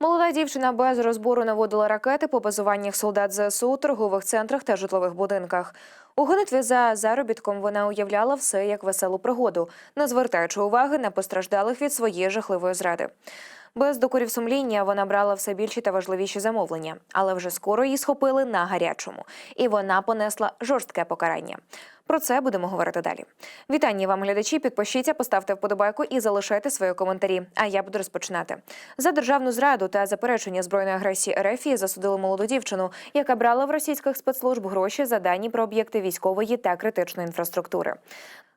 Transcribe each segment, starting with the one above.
Молода дівчина без розбору наводила ракети по базуваннях солдат ЗСУ, торгових центрах та житлових будинках. У гонитві за заробітком вона уявляла все як веселу пригоду, не звертаючи уваги на постраждалих від своєї жахливої зради. Без докорів сумління вона брала все більші та важливіші замовлення, але вже скоро її схопили на гарячому, і вона понесла жорстке покарання. Про це будемо говорити далі. Вітання вам, глядачі. Підпишіться, поставте вподобайку і залишайте свої коментарі. А я буду розпочинати. За державну зраду та заперечення збройної агресії РФ засудили молоду дівчину, яка брала в російських спецслужб гроші за дані про об'єкти військової та критичної інфраструктури.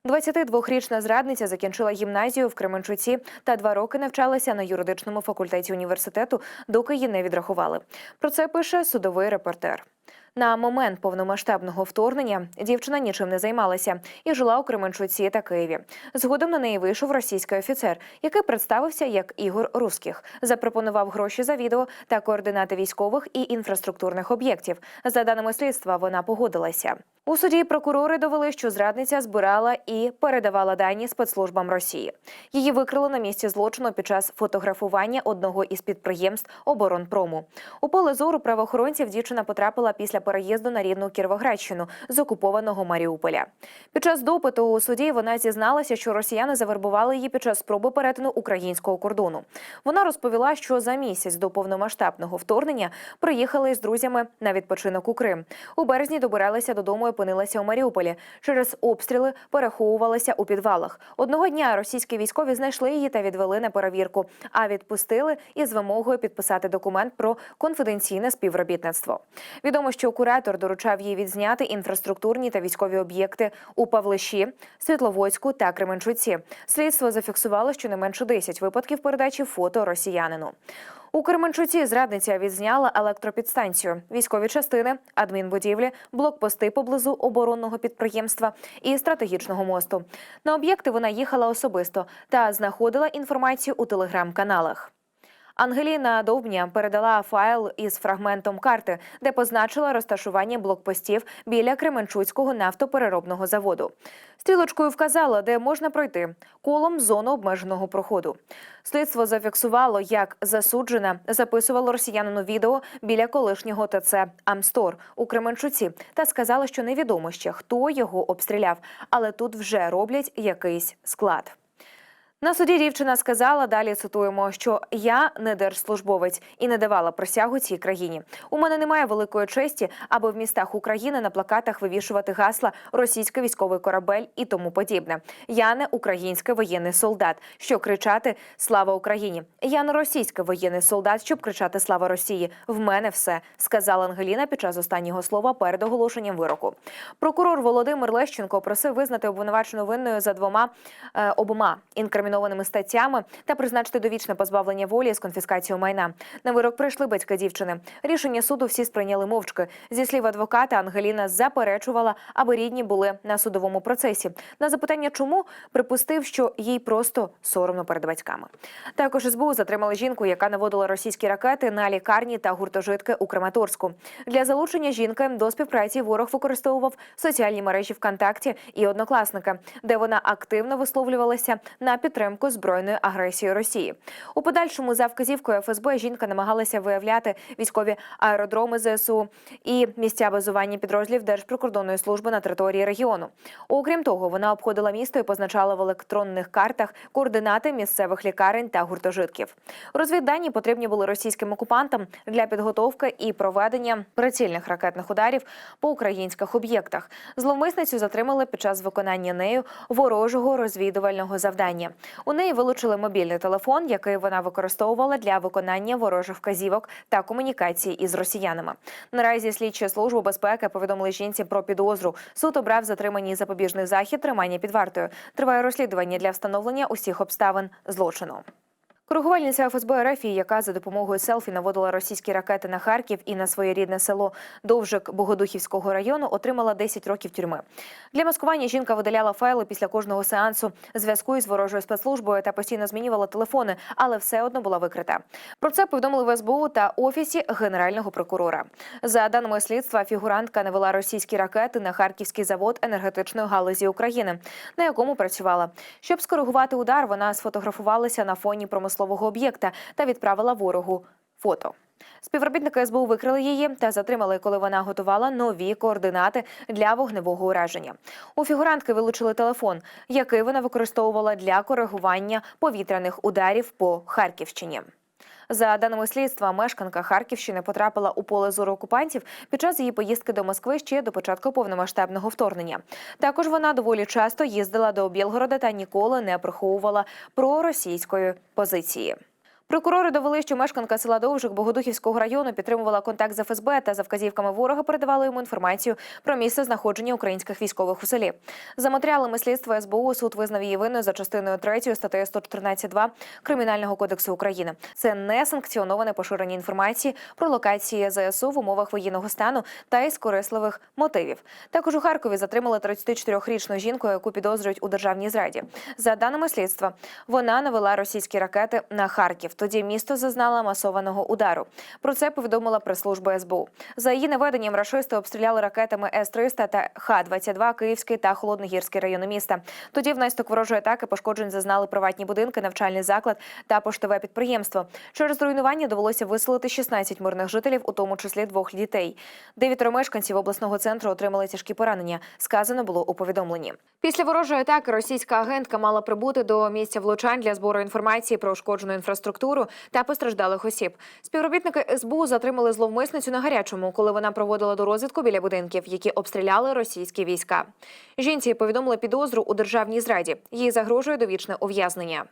22-річна зрадниця закінчила гімназію в Кременчуці та два роки навчалася на юридичному факультеті університету, доки її не відрахували. Про це пише судовий репортер. На момент повномасштабного вторгнення дівчина нічим не займалася і жила у Кременчуці та Києві. Згодом на неї вийшов російський офіцер, який представився як Ігор Русських, запропонував гроші за відео та координати військових і інфраструктурних об'єктів. За даними слідства, вона погодилася. У суді прокурори довели, що зрадниця збирала і передавала дані спецслужбам Росії. Її викрили на місці злочину під час фотографування одного із підприємств оборонпрому. У поле зору правоохоронців дівчина потрапила після переїзду на рідну Кіровоградщину з окупованого Маріуполя. Під час допиту у суді вона зізналася, що росіяни завербували її під час спроби перетину українського кордону. Вона розповіла, що за місяць до повномасштабного вторгнення приїхали з друзями на відпочинок у Крим. У березні добиралися додому і опинилася у Маріуполі. Через обстріли переховувалася у підвалах. Одного дня російські військові знайшли її та відвели на перевірку, а відпустили із вимогою підписати документ про конфіденційне співробітництво. Відомо, що куратор доручав їй відзняти інфраструктурні та військові об'єкти у Павлищі, Світловодську та Кременчуці. Слідство зафіксувало щонайменше 10 випадків передачі фото росіянину. У Кременчуці зрадниця відзняла електропідстанцію, військові частини, адмінбудівлі, блокпости поблизу оборонного підприємства і стратегічного мосту. На об'єкти вона їхала особисто та знаходила інформацію у телеграм-каналах. Ангеліна Довбня передала файл із фрагментом карти, де позначила розташування блокпостів біля Кременчуцького нафтопереробного заводу. Стрілочкою вказала, де можна пройти колом зону обмеженого проходу. Слідство зафіксувало, як засуджена записувала росіянину відео біля колишнього ТЦ Амстор у Кременчуці та сказала, що невідомо ще хто його обстріляв, але тут вже роблять якийсь склад. На суді дівчина сказала далі. Цитуємо, що я не держслужбовець і не давала присягу цій країні. У мене немає великої честі, аби в містах України на плакатах вивішувати гасла російський військовий корабель і тому подібне. Я не український воєнний солдат, що кричати Слава Україні. Я не російський воєнний солдат, щоб кричати Слава Росії. В мене все сказала Ангеліна під час останнього слова перед оголошенням вироку. Прокурор Володимир Лещенко просив визнати обвинувачену винною за двома е, обома інкримінованими статтями та призначити довічне позбавлення волі з конфіскацією майна. На вирок прийшли батька дівчини. Рішення суду всі сприйняли мовчки. Зі слів адвоката, Ангеліна заперечувала, аби рідні були на судовому процесі. На запитання, чому припустив, що їй просто соромно перед батьками. Також СБУ затримали жінку, яка наводила російські ракети на лікарні та гуртожитки у Краматорську. Для залучення жінки до співпраці ворог використовував соціальні мережі ВКонтакті і однокласника, де вона активно висловлювалася на підтримку збройної агресії Росії. У подальшому за вказівкою ФСБ жінка намагалася виявляти військові аеродроми ЗСУ і місця базування підрозділів Держприкордонної служби на території регіону. Окрім того, вона обходила місто і позначала в електронних картах координати місцевих лікарень та гуртожитків. Розвіддані потрібні були російським окупантам для підготовки і проведення прицільних ракетних ударів по українських об'єктах. Зловмисницю затримали під час виконання нею ворожого розвідувального завдання. У неї вилучили мобільний телефон, який вона використовувала для виконання ворожих вказівок та комунікації із росіянами. Наразі слідчі служби безпеки повідомили жінці про підозру. Суд обрав затримані запобіжний захід тримання під вартою. Триває розслідування для встановлення усіх обставин злочину. Коригувальниця ФСБ РФ, яка за допомогою селфі наводила російські ракети на Харків і на своє рідне село Довжик Богодухівського району, отримала 10 років тюрми. Для маскування жінка видаляла файли після кожного сеансу зв'язку із ворожою спецслужбою та постійно змінювала телефони, але все одно була викрита. Про це повідомили в СБУ та офісі генерального прокурора. За даними слідства, фігурантка навела російські ракети на харківський завод енергетичної галузі України, на якому працювала. Щоб скоригувати удар, вона сфотографувалася на фоні промислового об'єкта та відправила ворогу фото. Співробітники СБУ викрили її та затримали, коли вона готувала нові координати для вогневого ураження. У фігурантки вилучили телефон, який вона використовувала для коригування повітряних ударів по Харківщині. За даними слідства, мешканка Харківщини потрапила у поле зору окупантів під час її поїздки до Москви ще до початку повномасштабного вторгнення. Також вона доволі часто їздила до Білгорода та ніколи не приховувала проросійської позиції. Прокурори довели, що мешканка села Довжик Богодухівського району підтримувала контакт з ФСБ та за вказівками ворога передавала йому інформацію про місце знаходження українських військових у селі. За матеріалами слідства СБУ суд визнав її винною за частиною 3 статтею 114.2 Кримінального кодексу України. Це не санкціоноване поширення інформації про локації ЗСУ в умовах воєнного стану та із корисливих мотивів. Також у Харкові затримали 34-річну жінку, яку підозрюють у державній зраді. За даними слідства, вона навела російські ракети на Харків. Тоді місто зазнало масованого удару. Про це повідомила прес-служба СБУ. За її наведенням рашисти обстріляли ракетами С-300 та Х-22 Київський та Холодногірський райони міста. Тоді внаслідок ворожої атаки пошкоджень зазнали приватні будинки, навчальний заклад та поштове підприємство. Через руйнування довелося виселити 16 мирних жителів, у тому числі двох дітей. Дев'ятеро мешканців обласного центру отримали тяжкі поранення. Сказано було у повідомленні. Після ворожої атаки російська агентка мала прибути до місця влучань для збору інформації про ушкоджену інфраструктуру та постраждалих осіб. Співробітники СБУ затримали зловмисницю на гарячому, коли вона проводила до розвідку біля будинків, які обстріляли російські війська. Жінці повідомили підозру у державній зраді. Їй загрожує довічне ув'язнення.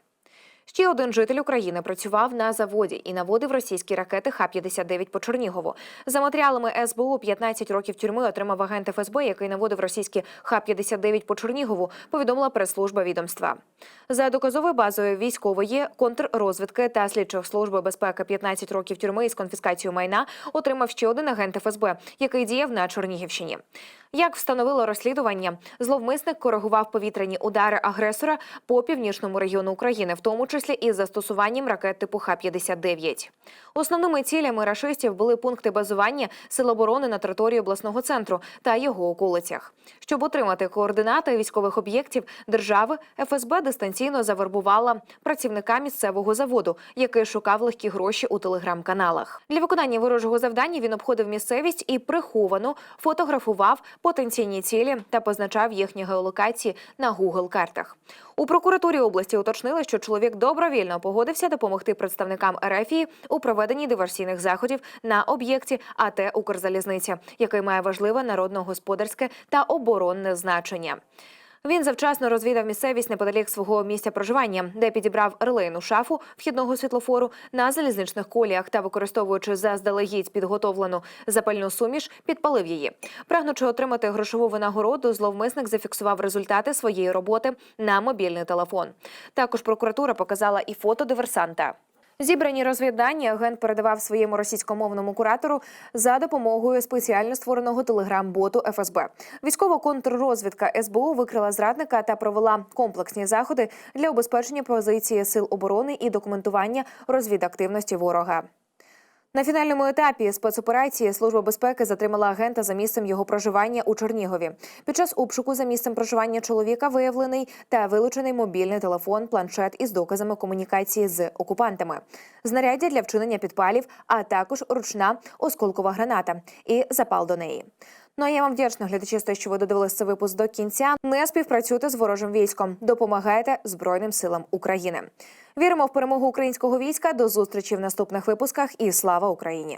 Ще один житель України працював на заводі і наводив російські ракети Х-59 по Чернігову. За матеріалами СБУ 15 років тюрми отримав агент ФСБ, який наводив російські Х-59 по Чернігову, повідомила прес-служба відомства. За доказовою базою військової контррозвідки та слідчих служби безпеки 15 років тюрми із конфіскацією майна отримав ще один агент ФСБ, який діяв на Чернігівщині. Як встановило розслідування, зловмисник коригував повітряні удари агресора по північному регіону України, в тому числі із застосуванням ракет типу Х-59. Основними цілями рашистів були пункти базування сил оборони на території обласного центру та його околицях. Щоб отримати координати військових об'єктів держави, ФСБ дистанційно завербувала працівника місцевого заводу, який шукав легкі гроші у телеграм-каналах. Для виконання ворожого завдання він обходив місцевість і приховано фотографував потенційні цілі та позначав їхні геолокації на Google картах. У прокуратурі області уточнили, що чоловік добровільно погодився допомогти представникам РФІ у проведенні диверсійних заходів на об'єкті АТ Укрзалізниця, який має важливе народно-господарське та оборонне значення. Він завчасно розвідав місцевість неподалік свого місця проживання, де підібрав релейну шафу вхідного світлофору на залізничних коліях та, використовуючи заздалегідь підготовлену запальну суміш, підпалив її. Прагнучи отримати грошову винагороду, зловмисник зафіксував результати своєї роботи на мобільний телефон. Також прокуратура показала і фото диверсанта. Зібрані розвіддані агент передавав своєму російськомовному куратору за допомогою спеціально створеного телеграм-боту ФСБ. Військова контррозвідка СБУ викрила зрадника та провела комплексні заходи для обезпечення позиції сил оборони і документування розвідактивності ворога. На фінальному етапі спецоперації Служба безпеки затримала агента за місцем його проживання у Чернігові. Під час обшуку за місцем проживання чоловіка виявлений та вилучений мобільний телефон, планшет із доказами комунікації з окупантами, знаряддя для вчинення підпалів, а також ручна осколкова граната і запал до неї. Ну а я вам вдячна, глядачі, те, що ви додивилися цей випуск до кінця. Не співпрацюйте з ворожим військом. Допомагайте Збройним силам України. Віримо в перемогу українського війська. До зустрічі в наступних випусках і слава Україні!